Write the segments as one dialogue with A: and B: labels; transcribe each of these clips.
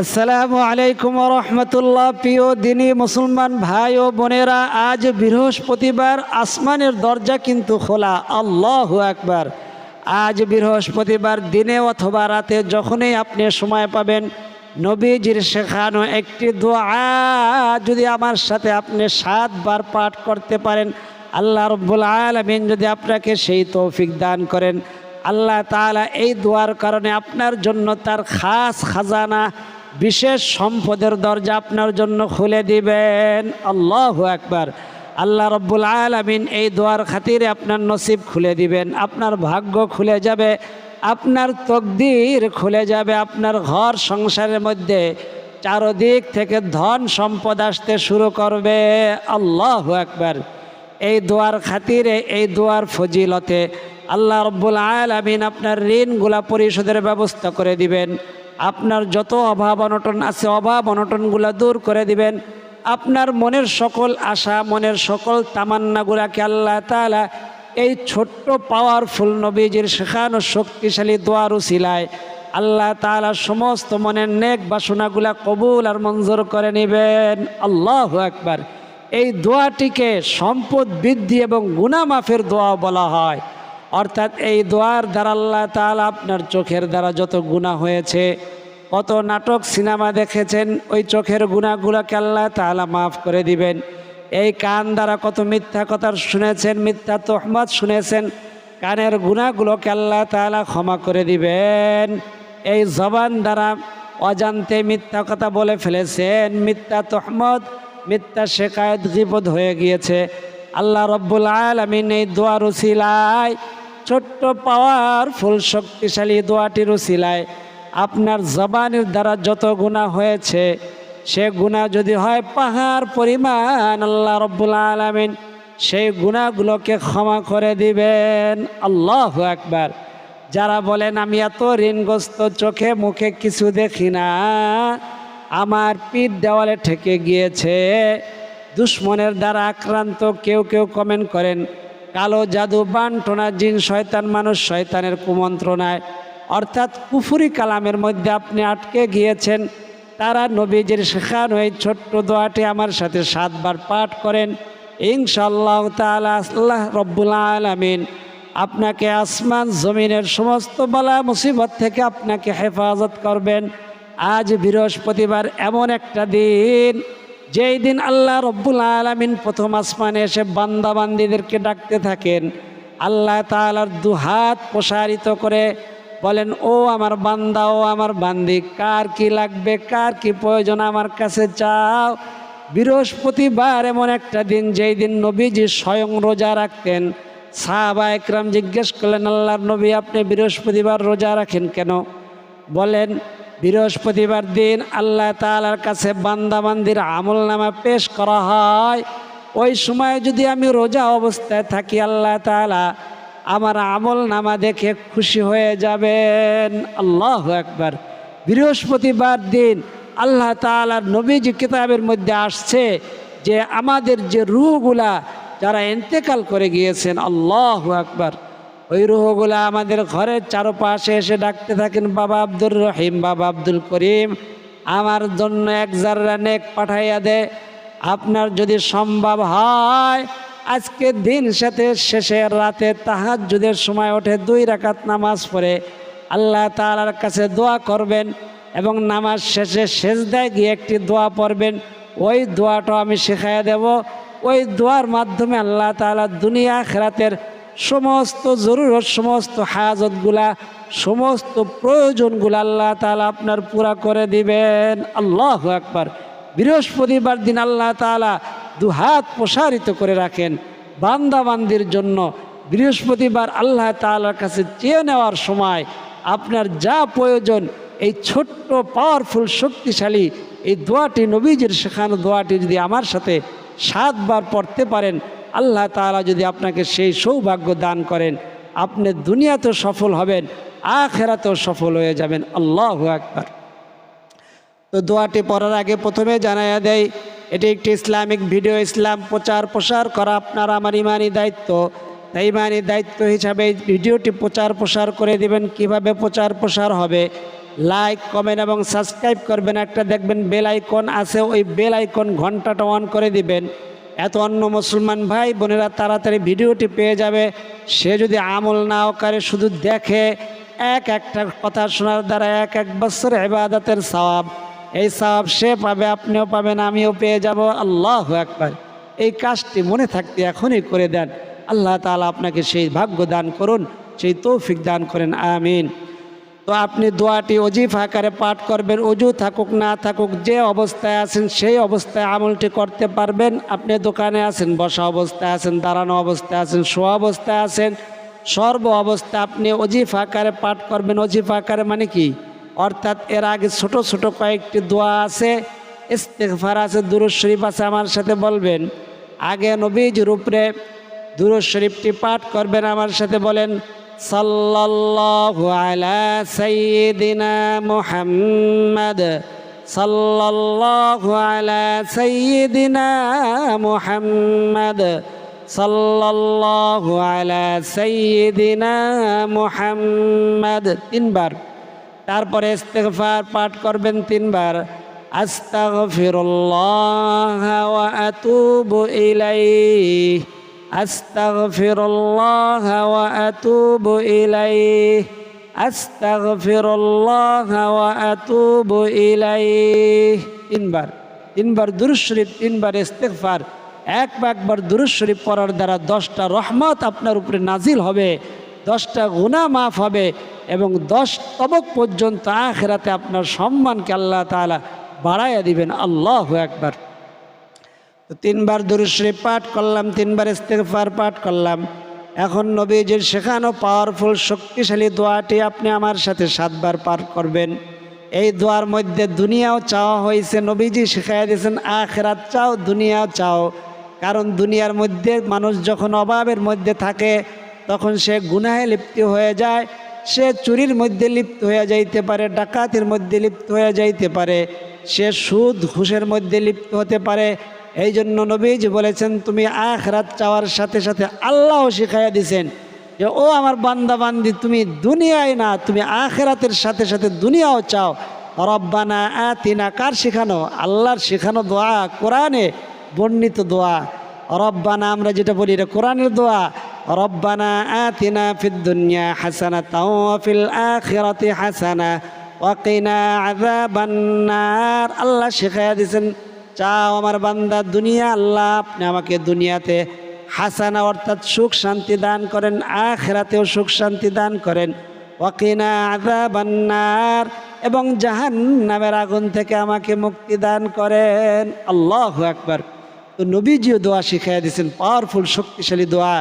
A: আসসালামু আলাইকুম রহমতুল্লাহ। প্রিয় দিনী মুসলমান ভাই ও বোনেরা, আজ বৃহস্পতিবার আসমানের দরজা কিন্তু খোলা। আল্লাহ একবার আজ বৃহস্পতিবার দিনে অথবা রাতে যখনই আপনি সময় পাবেন, নবীজির শেখানো একটি দোয়া যদি আমার সাথে আপনি সাতবার পাঠ করতে পারেন, আল্লাহ রব্বুল আলমিন যদি আপনাকে সেই তৌফিক দান করেন। আল্লাহ তাআলা এই দোয়ার কারণে আপনার জন্য তার খাস খাজানা বিশেষ সম্পদের দরজা আপনার জন্য খুলে দিবেন। আল্লাহ একবার আল্লাহ রব্বুল আলমিন এই দোয়ার খাতিরে আপনার নসিব খুলে দিবেন। আপনার ভাগ্য খুলে যাবে, আপনার তকদির খুলে যাবে, আপনার ঘর সংসারের মধ্যে চারদিক থেকে ধন সম্পদ আসতে শুরু করবে। আল্লাহ একবার এই দোয়ার খাতিরে, এই দোয়ার ফজিলতে আল্লাহ রব্বুল আলামিন আপনার ঋণগুলা পরিশোধের ব্যবস্থা করে দিবেন। আপনার যত অভাব অনটন আছে, অভাব অনটনগুলা দূর করে দিবেন। আপনার মনের সকল আশা, মনের সকল তামান্নাগুলাকে আল্লাহ তালা এই ছোট্ট পাওয়ারফুল নবীজির শেখানো শক্তিশালী দোয়ার উসিলায় আল্লাহ তালা সমস্ত মনের নেক বাসনাগুলা কবুল আর মঞ্জুর করে নেবেন। আল্লাহ একবার এই দোয়াটিকে সম্পদ বৃদ্ধি এবং গুনামাফের দোয়া বলা হয়। অর্থাৎ এই দোয়ার দ্বারা আল্লাহ তাআলা আপনার চোখের দ্বারা যত গুণা হয়েছে, কত নাটক, সিনেমা দেখেছেন, ওই চোখের গুণাগুলোকে আল্লাহ তাআলা মাফ করে দিবেন। এই কান দ্বারা কত মিথ্যা কথা শুনেছেন, মিথ্যা তোহমত শুনেছেন, কানের গুণাগুলোকে আল্লাহ তাআলা ক্ষমা করে দিবেন। এই জবান দ্বারা অজান্তে মিথ্যা কথা বলে ফেলেছেন, মিথ্যা তোহমত, মিথ্যা শেখায়ত গিবদ হয়ে গিয়েছে। আল্লাহ রব্বুল আলমিন এই দোয়ার উসিলায় ছোট্ট পাওয়ারফুল শক্তিশালী দোয়াটির উসিলায় আপনার জবানের দ্বারা যত গুণা হয়েছে, সে গুণা যদি হয় পাহাড় পরিমাণ, আল্লাহ রব্বুল আলমিন সেই গুণাগুলোকে ক্ষমা করে দিবেন। আল্লাহ একবার যারা বলেন, আমি এত ঋণগ্রস্ত চোখে মুখে কিছু দেখি না, আমার পিঠ দেওয়ালে ঠেকে গিয়েছে। দুশ্মনের দ্বারা আক্রান্ত কেউ কেউ কমেন্ট করেন কালো জাদু বান্টনা জিন, শয়তান মানুষ, শয়তানের কুমন্ত্রণায়। অর্থাৎ কুফুরি কালামের মধ্যে আপনি আটকে গিয়েছেন। তারা নবীজির শেখানো এই ছোট্ট দোয়াটি আমার সাথে সাতবার পাঠ করেন। ইনশাল্লাহ তালা আল্লাহ রব্বুল আলমিন আপনাকে আসমান, জমিনের সমস্ত বলা মুসিবত থেকে আপনাকে হেফাজত করবেন। আজ বৃহস্পতিবার, এমন একটা দিন যেই দিন আল্লাহ রব্বুল আলমিন প্রথম আসমানে এসে বান্দাবান্দিদেরকে ডাকতে থাকেন, আল্লাহ তালার দুহাত প্রসারিত করে বলেন, ও আমার বান্দা, ও আমার বান্দি, কার কি লাগবে, কার কি প্রয়োজন আমার কাছে চাও? বৃহস্পতিবার এমন একটা দিন, যেই দিন নবীজি স্বয়ং রোজা রাখতেন। সাহাবা একরাম জিজ্ঞেস করলেন, আল্লাহর নবী, আপনি বৃহস্পতিবার রোজা রাখেন কেন? বলেন বৃহস্পতিবার দিন আল্লাহ তালার কাছে বান্দাবান্দির আমল নামা পেশ করা হয়। ওই সময় যদি আমি রোজা অবস্থায় থাকি, আল্লাহ তালা আমার আমল নামা দেখে খুশি হয়ে যাবেন। আল্লাহ একবার বৃহস্পতিবার দিন আল্লাহ তালার নবীজি কিতাবের মধ্যে আসছে যে আমাদের যে রুহগুলা, যারা ইন্তেকাল করে গিয়েছেন, আল্লাহ একবার ওই রুহগুলা আমাদের ঘরের চারপাশে এসে ডাকতে থাকেন, বাবা আব্দুর রহিম, বাবা আব্দুল করিম, আমার জন্য এক জাররা নেক পাঠাইয়া দে। আপনার যদি সম্ভব হয়, আজকে দিন সাথে শেষের রাতে তাহার যুদের সময় ওঠে দুই রাকাত নামাজ পড়ে। আল্লাহ তালার কাছে দোয়া করবেন এবং নামাজ শেষে শেষ দেয় গিয়ে একটি দোয়া পড়বেন। ওই দোয়াটা আমি শেখাইয়া দেব। ওই দোয়ার মাধ্যমে আল্লাহ তালা দুনিয়া খেরাতের সমস্ত জরুরত, সমস্ত হাজতগুলা সমস্ত প্রয়োজনগুলো আল্লাহ তালা আপনার পুরা করে দিবেন। আল্লাহ একবার বৃহস্পতিবার দিন আল্লাহ তালা দুহাত প্রসারিত করে রাখেন বান্দাবান্দির জন্য। বৃহস্পতিবার আল্লাহ তালার কাছে চেয়ে নেওয়ার সময় আপনার যা প্রয়োজন, এই ছোট্ট পাওয়ারফুল শক্তিশালী এই দোয়াটি নবীজির শেখানো দোয়াটি যদি আমার সাথে সাতবার পড়তে পারেন আল্লাহ তাআলা যদি আপনাকে সেই সৌভাগ্য দান করেন, আপনি দুনিয়াতেও সফল হবেন, আখেরাতেও সফল হয়ে যাবেন। আল্লাহ একবার তো দোয়াটি পড়ার আগে প্রথমে জানাইয়া দেয় এটি একটি ইসলামিক ভিডিও, ইসলাম প্রচার প্রসার করা আপনার আমার ইমানি দায়িত্ব। তাই ইমানি দায়িত্ব হিসাবে ভিডিওটি প্রচার প্রসার করে দিবেন। কীভাবে প্রচার প্রসার হবে? লাইক, কমেন্ট এবং সাবস্ক্রাইব করবেন। একটা দেখবেন বেল আইকন আছে, ওই বেল আইকন ঘন্টাটা অন করে দিবেন। এত অন্য মুসলমান ভাই বোনেরা তাড়াতাড়ি ভিডিওটি পেয়ে যাবে। সে যদি আমল নাও করে, শুধু দেখে এক একটা কথা শোনার দ্বারা এক এক বছর এবাদতের সওয়াব। এই সওয়াব সে পাবে, আপনিও পাবেন, আমিও পেয়ে যাব। আল্লাহ একবার এই কাজটি মনে থাকতে এখনই করে দেন। আল্লাহ তালা আপনাকে সেই ভাগ্য দান করুন, সেই তৌফিক দান করেন, আমিন। তো আপনি দোয়াটি অজিফ আকারে পাঠ করবেন, অজু থাকুক, না থাকুক, যে অবস্থায় আছেন সেই অবস্থায় আমলটি করতে পারবেন। আপনি দোকানে আছেন, বসা অবস্থায় আছেন, দাঁড়ানো অবস্থায় আছেন, শোয়া অবস্থায় আছেন, সর্ব অবস্থায় আপনি অজিফ আকারে পাঠ করবেন। অজিফ আকারে মানে কি? অর্থাৎ এর আগে ছোট ছোট কয়েকটি দোয়া আছে, ইস্তেগফার আছে, দুরুদ শরীফ আছে, আমার সাথে বলবেন। আগে নবীজির উপরে দুরুদ শরীফটি পাঠ করবেন, আমার সাথে বলেন সাল্লাল্লাহু আলা সাইয়্যিদিনা মুহাম্মাদ সাল্লাল্লাহু আলা সাইয়্যিদিনা মুহাম্মাদ সাল্লাল্লাহু আলা সাইয়্যিদিনা মুহাম্মাদ। তিনবার। তারপরে ইস্তেগফার পাঠ করবেন তিনবার। আস্তাগফিরুল্লাহ ওয়া আতুবু ইলাইহি। আস্তাগফিরুল্লাহ ওয়া আতুবু ইলাইহি। আস্তাগফিরুল্লাহ ওয়া আতুবু ইলাইহি। তিনবার তিনবার দুরূদ শরীফ, তিনবার ইস্তেগফার, এক বা একবার দুরূদ শরীফ পড়ার দ্বারা দশটা রহমত আপনার উপরে নাজিল হবে, দশটা গুনাহ মাফ হবে এবং দশ তবক পর্যন্ত আখেরাতে আপনার সম্মানকে আল্লাহ তাআলা বাড়াইয়া দিবেন। আল্লাহ একবার তো তিনবার দুরুশ্রী পাঠ করলাম, তিনবার ইস্তেগফার পাঠ করলাম। এখন নবীজির শেখানো পাওয়ারফুল শক্তিশালী দোয়াটি আপনি আমার সাথে সাতবার পাঠ করবেন। এই দোয়ার মধ্যে দুনিয়াও চাওয়া হয়েছে, নবীজি শিখাইয়া দিয়েছেন, আখেরাত চাও, দুনিয়াও চাও। কারণ দুনিয়ার মধ্যে মানুষ যখন অভাবের মধ্যে থাকে, তখন সে গুনাহে লিপ্ত হয়ে যায়, সে চুরির মধ্যে লিপ্ত হয়ে যাইতে পারে, ডাকাতির মধ্যে লিপ্ত হয়ে যাইতে পারে, সে সুদ, ঘুষের মধ্যে লিপ্ত হতে পারে এই জন্য নবীজি বলেছেন, তুমি আখরাত চাওয়ার সাথে সাথে আল্লাহ শিখাইয়া দিছেন যে, ও আমার বান্দা বান্দি, তুমি দুনিয়ায় না, তুমি আখেরাতের সাথে সাথে দুনিয়াও চাও। রব্বানা আতিনা। কার শেখানো? আল্লাহর শেখানো দোয়া, কোরআনে বর্ণিত দোয়া। রব্বানা, আমরা যেটা বলি, এটা কোরআনের দোয়া। রব্বানা আতিনা ফিদ দুনিয়া হাসানা তাও ফিল আখিরাতি হাসানা। ওয়াকিনা আযাবান নার। আল্লাহ শিখাইয়া দিয়েছেন চাও আমার বান্দা দুনিয়া, আল্লাহ আপনি আমাকে দুনিয়াতে হাসানা অর্থাৎ সুখ শান্তি দান করেন, আখেরাতেও সুখ শান্তি দান করেন। ওয়াকিনা আযাবান্নার, এবং জাহান নামের আগুন থেকে আমাকে মুক্তি দান করেন। আল্লাহ একবার তো নবীজিও দোয়া শিখাই দিয়েছেন, পাওয়ারফুল, শক্তিশালী দোয়া।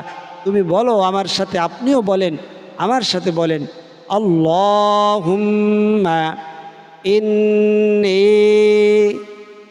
A: তুমি বলো, আমার সাথে আপনিও বলেন, আমার সাথে বলেন। আল্লাহুম্মা ইন্নী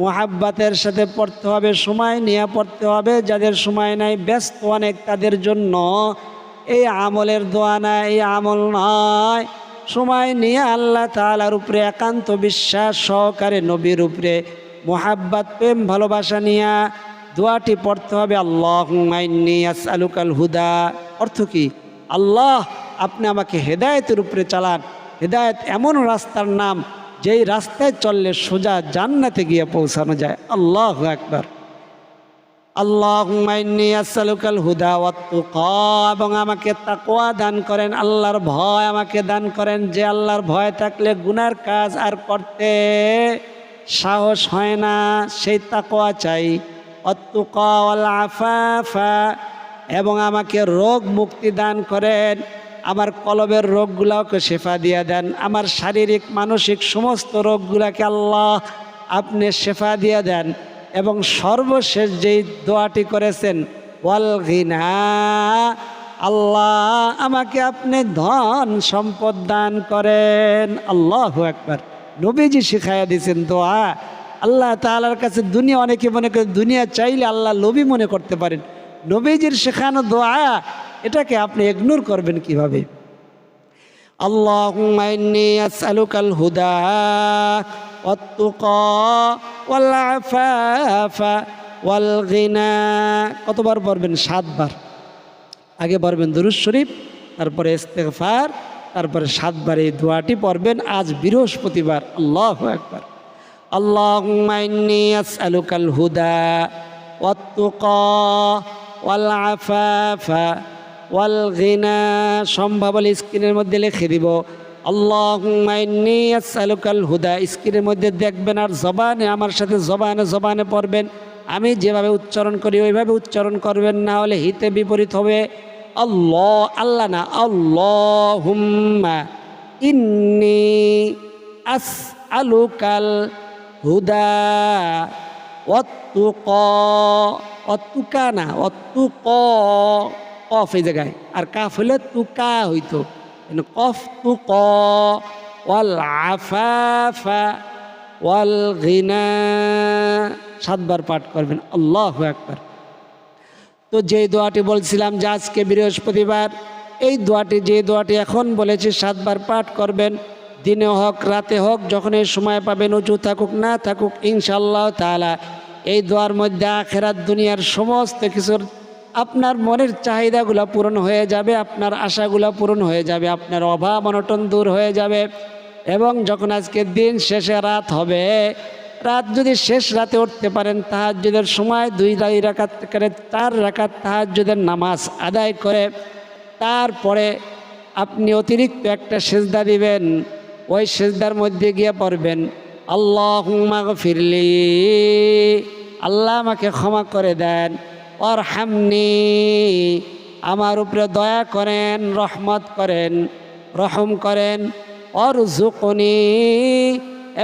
A: মোহাব্বাতের সাথে পড়তে হবে, সময় নিয়ে পড়তে হবে। যাদের সময় নাই, ব্যস্ত অনেক তাদের জন্য এই আমলের দোয়া নাই, এই আমল নয় সময় নিয়ে আল্লাহ তালার উপরে একান্ত বিশ্বাস সহকারে নবীর উপরে মোহাব্বাত, প্রেম, ভালোবাসা নিয়ে দোয়াটি পড়তে হবে। আল্লাহ আলুকাল হুদা। অর্থ কি? আল্লাহ, আপনি আমাকে হেদায়তের উপরে চালান। হেদায়ত এমন রাস্তার নাম যেই রাস্তায় চললে সোজা জান্নাতে গিয়ে পৌঁছানো যায়। আল্লাহ একবার আল্লাহ আসালুকাল হুদা এবং আমাকে তাকোয়া দান করেন, আল্লাহর ভয় আমাকে দান করেন যে আল্লাহর ভয় থাকলে গুনার কাজ আর করতে সাহস হয় না, সেই তাকোয়া চাই। অত্তুকা আফাফা। এবং আমাকে রোগ মুক্তি দান করেন। আমার কলবের রোগগুলাকে শেফা দিয়ে দেন। আমার শারীরিক, মানসিক সমস্ত রোগগুলাকে আল্লাহ আপনি শেফা দিয়ে দেন এবং সর্বশেষ যেই দোয়াটি করেছেন, ওয়াল ঘিনা আল্লাহ আমাকে আপনি ধন সম্পদ দান করেন। আল্লাহ একবার নবীজি শিখাইয়া দিয়েছেন দোয়া। আল্লাহ তালার কাছে দুনিয়া, অনেকে মনে করে দুনিয়া চাইলে আল্লাহ লোভী মনে করতে পারেন। নবীজির শেখানো দোয়া এটাকে আপনি ইগনোর করবেন কিভাবে اللهم إني أسألك الهدى والتقى والعفاف والغنى কতবার পড়বেন সাতবার আগে পড়বেন দুরুজ শরীফ তারপরে ইস্তেগফার তারপরে সাতবার এই দোয়াটি পড়বেন আজ বৃহস্পতিবার আল্লাহ একবার اللهم إني أسألك الهدى والتقى والعفاف ওয়াল গিনা সম্ভব হলে স্ক্রিনের মধ্যে লিখে দিব। আসআলুকাল হুদা, স্ক্রিনের মধ্যে দেখবেন আর জবানে, আমার সাথে জবানে জবানে পড়বেন। আমি যেভাবে উচ্চারণ করি, ওইভাবে উচ্চারণ করবেন, না হলে হিতে বিপরীত হবে। আল্লাহ আল্লাহ না, আল্লাহুম্মা ইন্নী আস আলুকাল হুদা অত্তুক অত্তুকা না অত্তুক কফ এই জায়গায়। আর কাফ হলে তুকা হইতো। কফ তু ক ওয়াল আফাফা, ওয়াল সাতবার পাঠ করবেন, আল্লাহ একবার তো যে দোয়াটি বলছিলাম যে আজকে বৃহস্পতিবার, এই দোয়াটি, যে দোয়াটি এখন বলেছি সাতবার পাঠ করবেন, দিনে হোক, রাতে হোক, যখন এই সময় পাবেন, উঁচু থাকুক, না থাকুক ইনশাল্লাহ তালা এই দোয়ার মধ্যে আখেরাত, দুনিয়ার সমস্ত কিছুর আপনার মনের চাহিদাগুলো পূরণ হয়ে যাবে, আপনার আশাগুলো পূরণ হয়ে যাবে, আপনার অভাব অনটন দূর হয়ে যাবে। এবং যখন আজকে দিন শেষে রাত হবে, রাত যদি শেষ রাতে উঠতে পারেন, তাহাজ্জুদের সময় দুই রাই রাকাত করে চার রাকাত তাহাজ্জুদের নামাজ আদায় করে, তারপরে আপনি অতিরিক্ত একটা সেজদা দিবেন, ওই সেজদার মধ্যে গিয়ে পড়বেন আল্লাহ ফিরলি আল্লাহ আমাকে ক্ষমা করে দেন। অরহামনি। আমার উপরে দয়া করেন, রহমত করেন, রহম করেন অরজুকনি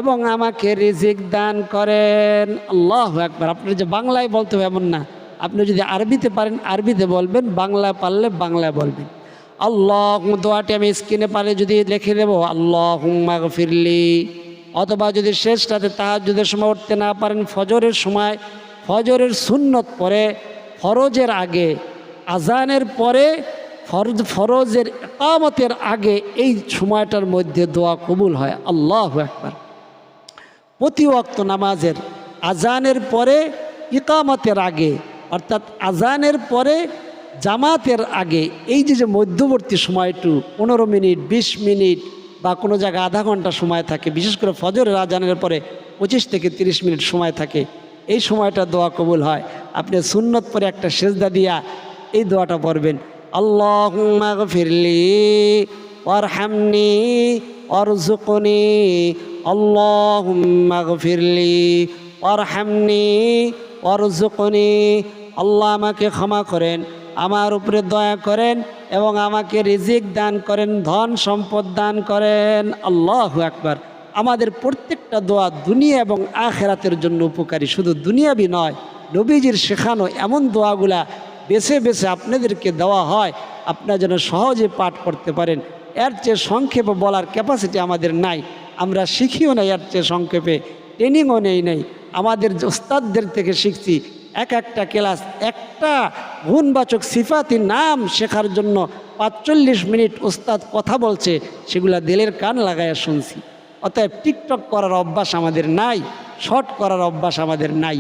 A: এবং আমাকে রিজিক দান করেন। আল্লাহ একবার আপনি যে বাংলায় বলতে হবে এমন না। আপনি যদি আরবিতে পারেন, আরবিতে বলবেন বাংলা পারলে বাংলায় বলবেন। আল্লাহ দোয়াটি আমি স্ক্রিনে পারে যদি লিখে দেবো আল্লাহ ফিরলি অথবা যদি শেষ রাতে তাহাজুদের সময় উঠতে না পারেন, ফজরের সময়, ফজরের সুন্নত পরে ফরজের আগে, আজানের পরে ফরজ, ফরজের একামতের আগে এই সময়টার মধ্যে দোয়া কবুল হয়। আল্লাহ একবার প্রতি ওয়াক্ত নামাজের, আজানের পরে ইকামতের আগে, অর্থাৎ আজানের পরে জামাতের আগে, এই যে যে মধ্যবর্তী সময়টু পনেরো মিনিট ২০ মিনিট বা কোনো জায়গায় আধা ঘণ্টা সময় থাকে, বিশেষ করে ফজরের, আজানের পরে পঁচিশ থেকে ৩০ মিনিট সময় থাকে এই সময়টা দোয়া কবুল হয়। আপনি সুন্নত পরে একটা সেজদা দিয়া এই দোয়াটা পড়বেন। আল্লাহ ফিরলি ওরহামনি অরজুকনি আল্লাহ ফিরলি ওরহামনি অরজুকনি আল্লাহ আমাকে ক্ষমা করেন, আমার উপরে দয়া করেন এবং আমাকে রিজিক দান করেন, ধন সম্পদ দান করেন। আল্লাহ একবার আমাদের প্রত্যেকটা দোয়া দুনিয়া এবং আখেরাতের জন্য উপকারী। শুধু দুনিয়াবি নয়, নবীজির শেখানো এমন দোয়াগুলা বেছে বেছে আপনাদেরকে দেওয়া হয়, আপনারা যেন সহজে পাঠ করতে পারেন। এর চেয়ে সংক্ষেপে বলার ক্যাপাসিটি আমাদের নাই। আমরা শিখিও নাই এর চেয়ে সংক্ষেপে ট্রেনিংও নেই নেই। আমাদের ওস্তাদদের থেকে শিখছি, এক একটা ক্লাস একটা গুণবাচক সিফাতি নাম শেখার জন্য পাঁচচল্লিশ মিনিট ওস্তাদ কথা বলছে, সেগুলা দিলের কান লাগাইয়া শুনছি। অতএব টিকটক করার অভ্যাস আমাদের নাই, শর্ট করার অভ্যাস আমাদের নাই।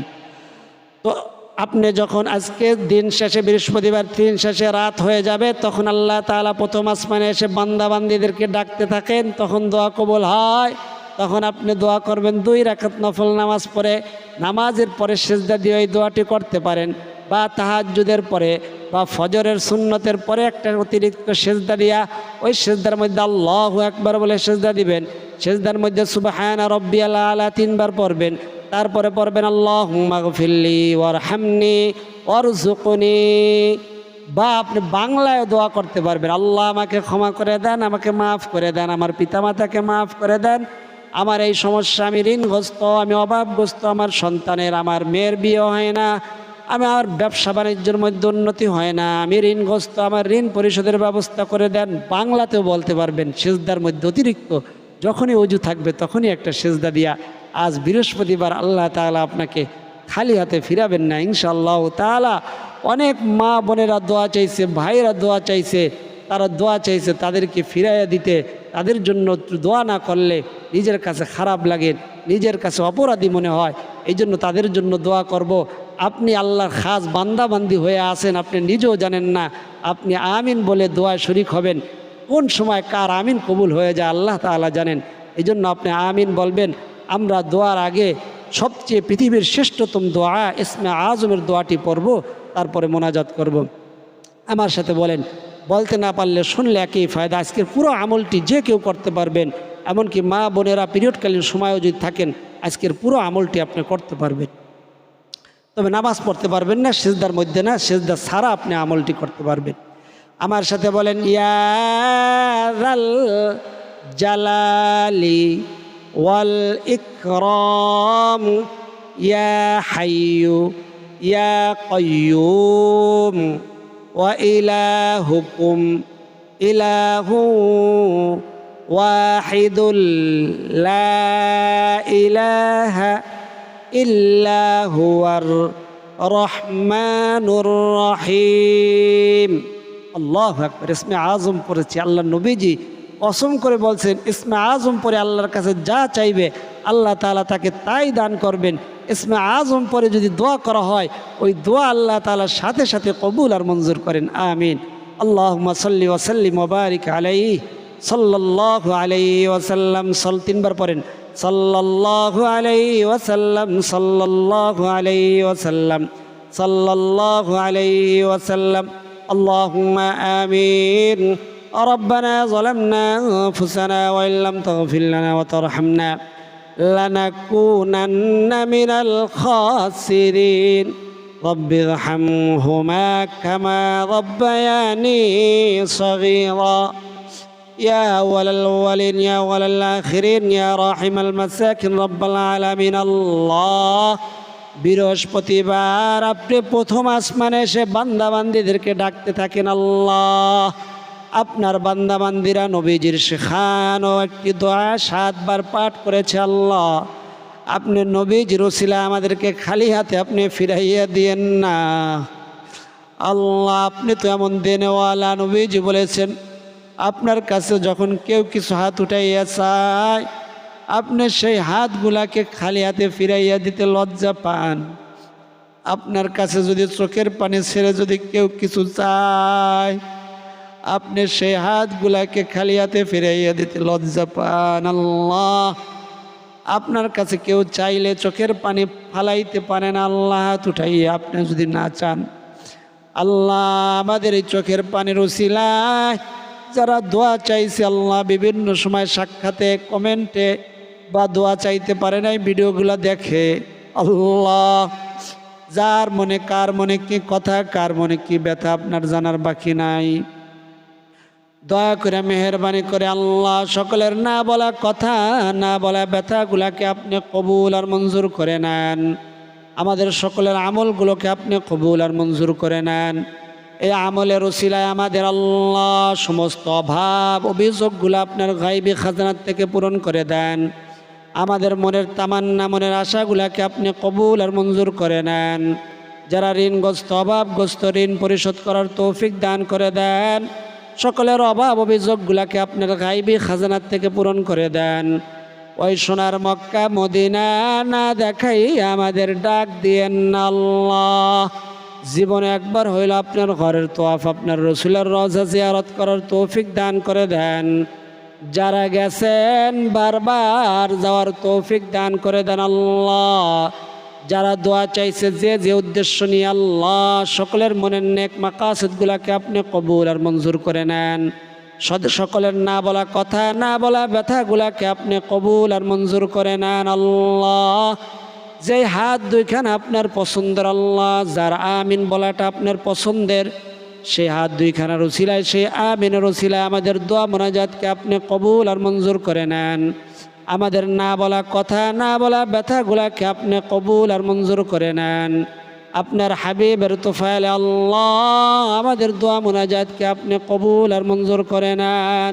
A: তো আপনি যখন আজকে দিন শেষে, বৃহস্পতিবার দিন শেষে রাত হয়ে যাবে, তখন আল্লাহ তাআলা প্রথম আসমানে এসে বান্দাবান্দিদেরকে ডাকতে থাকেন, তখন দোয়া কবল হয়। তখন আপনি দোয়া করবেন দুই রাখাত নফল নামাজ পড়ে, নামাজের পরে সেজদা দিয়ে ওই দোয়াটি করতে পারেন, বা তাহাজুদের পরে বা ফজরের সুন্নতের পরে একটা অতিরিক্ত সেজদা দিয়া, ওই সেজদার মধ্যে আল্লাহ একবার বলে সেজদা দিবেন। সেজদার মধ্যে সুবাহানা রব্বি আল্লাহ আলা তিনবার পড়বেন। তারপরে পড়বেন আল্লাহ মাগফিল্লি ওর হামনি ওরজুকনি বা আপনি বাংলায় দোয়া করতে পারবেন, আল্লাহ আমাকে ক্ষমা করে দেন, আমাকে মাফ করে দেন, আমার পিতামাতাকে মাফ করে দেন। আমার এই সমস্যা আমি ঋণগ্রস্ত, আমি অভাবগ্রস্ত, আমার সন্তানের, আমার মেয়ের বিয়ে হয় না। আমার ব্যবসা বাণিজ্যের মধ্যে উন্নতি হয় না। আমি ঋণগ্রস্ত, আমার ঋণ পরিশোধের ব্যবস্থা করে দেন। বাংলাতেও বলতে পারবেন, সেজদার মধ্যে অতিরিক্ত যখনই অজু থাকবে তখনই একটা সেজদা দিয়া আজ বৃহস্পতিবার আল্লাহ তাআলা আপনাকে খালি হাতে ফিরাবেন না, ইনশাআল্লাহ তাআলা। অনেক মা বোনেরা দোয়া চাইছে, ভাইয়েরা দোয়া চাইছে, তারা দোয়া চাইছে তাদেরকে ফিরাইয়া দিতে। তাদের জন্য দোয়া না করলে নিজের কাছে খারাপ লাগে, নিজের কাছে অপরাধী মনে হয়। এই জন্য তাদের জন্য দোয়া করব। আপনি আল্লাহর খাস বান্দাবান্দি হয়ে আছেন, আপনি নিজেও জানেন না, আপনি আমিন বলে দোয়ায় শরিক হবেন। কোন সময় কার আমিন কবুল হয়ে যায় আল্লাহ তাআলা জানেন। এই জন্য আপনি আমিন বলবেন। আমরা দোয়ার আগে সবচেয়ে পৃথিবীর শ্রেষ্ঠতম দোয়া, ইসমে আজমের দোয়াটি পড়ব, তারপরে মোনাজাত করব। আমার সাথে বলেন, বলতে না পারলে শুনলে একই ফায়দা। আজকের পুরো আমলটি যে কেউ করতে পারবেন, এমনকি মা বোনেরা পিরিয়ডকালীন সময়ও যদি থাকেন, আজকের পুরো আমলটি আপনি করতে পারবেন। তবে নামাজ পড়তে পারবেন না, সেজদার মধ্যে না, সেজদা ছাড়া আপনি আমলটি করতে পারবেন। আমার সাথে বলেন ইয়াল জালালি ওয়াল ইকরম, ইয়া হাইয়ু, ইয়া কয়্যুম ওয়া ইলাহুকুম, ইলাহু ওয়াহিদুল লা ইলাহা ইল্লা হুয়ার রহমানুর রহিম। আল্লাহ আকবর, ইসমে আজম পড়েছি, আল্লাহ নবীজি অসম করে বলছেন, ইসমে আজম পরে আল্লাহর কাছে যা চাইবে, আল্লাহ তাআলা তাকে তাই দান করবেন। ইসমে আজম পরে যদি দোয়া করা হয়, ওই দোয়া আল্লাহ তাআলার সাথে সাথে কবুল আর মঞ্জুর করেন, আমিন। আল্লাহ সাল্লি ওসাল্লি মোবারিক আলাই সাল্লাল্লাহু আলাইহি ওয়াসাল্লাম সল তিনবার পড়েন। صلى الله عليه وسلم صلى الله عليه وسلم صلى الله عليه وسلم. اللهم آمين. ربنا ظلمنا أنفسنا وإن لم تغفر لنا وترحمنا لنكونن من الخاسرين. رب ارحمهما كما ربياني صغيرا. يا أول الأولين يا أول الآخرين يا راحم المساكن رب العالمين الله বৃহস্পতিবার আপনি প্রথম আসমানে এসে বান্দাবান্দিদেরকে ডাকতে থাকেন আল্লাহ আপনার বান্দাবান্দিরা নবীজির শেখানো একটি দোয়া সাতবার পাঠ করেছে আল্লাহ আপনি নবীজির ওসিলা আমাদেরকে খালি হাতে আপনি ফিরাইয়া দিয়েন না আল্লাহ আপনি তো এমন দেনেওয়ালা নবীজি বলেছেন আপনার কাছে যখন কেউ কিছু হাত উঠাইয়া চায়, আপনি সেই হাতগুলাকে খালি হাতে ফিরাইয়া দিতে লজ্জা পান। আপনার কাছে যদি চোখের পানি ছেড়ে যদি কেউ কিছু চায়, আপনি সেই হাতগুলাকে খালি হাতে ফিরাইয়া দিতে লজ্জা পান। আল্লাহ, আপনার কাছে কেউ চাইলে চোখের পানি ফালাইতে পারেন আল্লাহ হাত উঠাইয়া আপনি যদি না চান। আল্লাহ, আমাদের এই চোখের পানির উসিলায় যারা দোয়া চাইছে, আল্লাহ বিভিন্ন সময় সাক্ষাতে, কমেন্টে বা দোয়া চাইতে পারে নাই, ভিডিওগুলো দেখে আল্লাহ, যার মনে, কার মনে কি কথা, কার মনে কি ব্যথা আপনার জানার বাকি নাই। দয়া করে, মেহরবানি করে আল্লাহ, সকলের না বলা কথা, না বলা ব্যথাগুলাকে আপনি কবুল আর মঞ্জুর করে নেন। আমাদের সকলের আমলগুলোকে আপনি কবুল আর মঞ্জুর করে নেন। এই আমলের ওসিলায় আমাদের আল্লাহ সমস্ত অভাব, অভিযোগগুলো আপনার গাইবি খাজানার থেকে পূরণ করে দেন। আমাদের মনের তামান্না, মনের আশাগুলাকে আপনি কবুল আর মঞ্জুর করে নেন। যারা ঋণগ্রস্ত, অভাবগ্রস্ত ঋণ পরিশোধ করার তৌফিক দান করে দেন। সকলের অভাব, অভিযোগগুলাকে আপনার গাইবি খাজানার থেকে পূরণ করে দেন। ওই সোনার মক্কা, মদিনা না দেখাই আমাদের ডাক দিয়েন আল্লাহ। জীবনে একবার হইল আপনার ঘরের তোয়াফ, আপনার রসুলের রজা জিয়ারত করার তৌফিক দান করে দেন। যারা গেছেন বারবার যাওয়ার তৌফিক দান করে দেন আল্লাহ। যারা দোয়া চাইছে যে যে উদ্দেশ্য নিয়ে আল্লাহ সকলের মনের নেক মাকাসদগুলাকে আপনি কবুল আর মঞ্জুর করে নেন। সকলের না বলা কথা, না বলা ব্যথাগুলাকে আপনি কবুল আর মঞ্জুর করে নেন আল্লাহ। যে হাত দুইখানা আপনার পছন্দের আল্লাহ, যার আমিন বলাটা আপনার পছন্দের সেই হাত দুইখানা রসিলায় সেই আমিনের রসিলায় আমাদের দোয়া মোনাজাতকে আপনি কবুল আর মঞ্জুর করে নেন। আমাদের না বলা কথা, না বলা ব্যথাগুলাকে আপনি কবুল আর মঞ্জুর করে নেন। আপনার হাবিবের তোফায়লে আল্লাহ আমাদের দোয়া মোনাজাতকে আপনি কবুল আর মঞ্জুর করে নেন।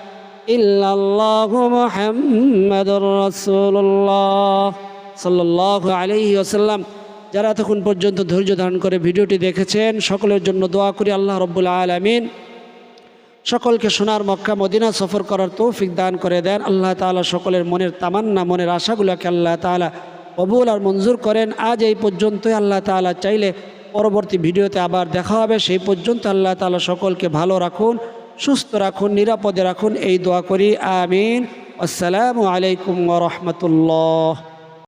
A: আলাইহি ওয়াসাল্লাম, যারা তখন পর্যন্ত ধৈর্য ধারণ করে ভিডিওটি দেখেছেন, সকলের জন্য দোয়া করি আল্লাহ রব্বুল আলমিন। সকলকে সোনার মক্কা, মদিনা সফর করার তৌফিক দান করে দেন। আল্লাহ তালা সকলের মনের তামান্না, মনের আশাগুলোকে আল্লাহ তালা কবুল আর মঞ্জুর করেন। আজ এই পর্যন্ত আল্লাহ তালা চাইলে পরবর্তী ভিডিওতে আবার দেখা হবে। সেই পর্যন্ত আল্লাহ তালা সকলকে ভালো রাখুন। সুস্থ রাখুন নিরাপদে রাখুন এই দোয়া করি আমিন। আসসালামু আলাইকুম ওরহমতুল্লাহ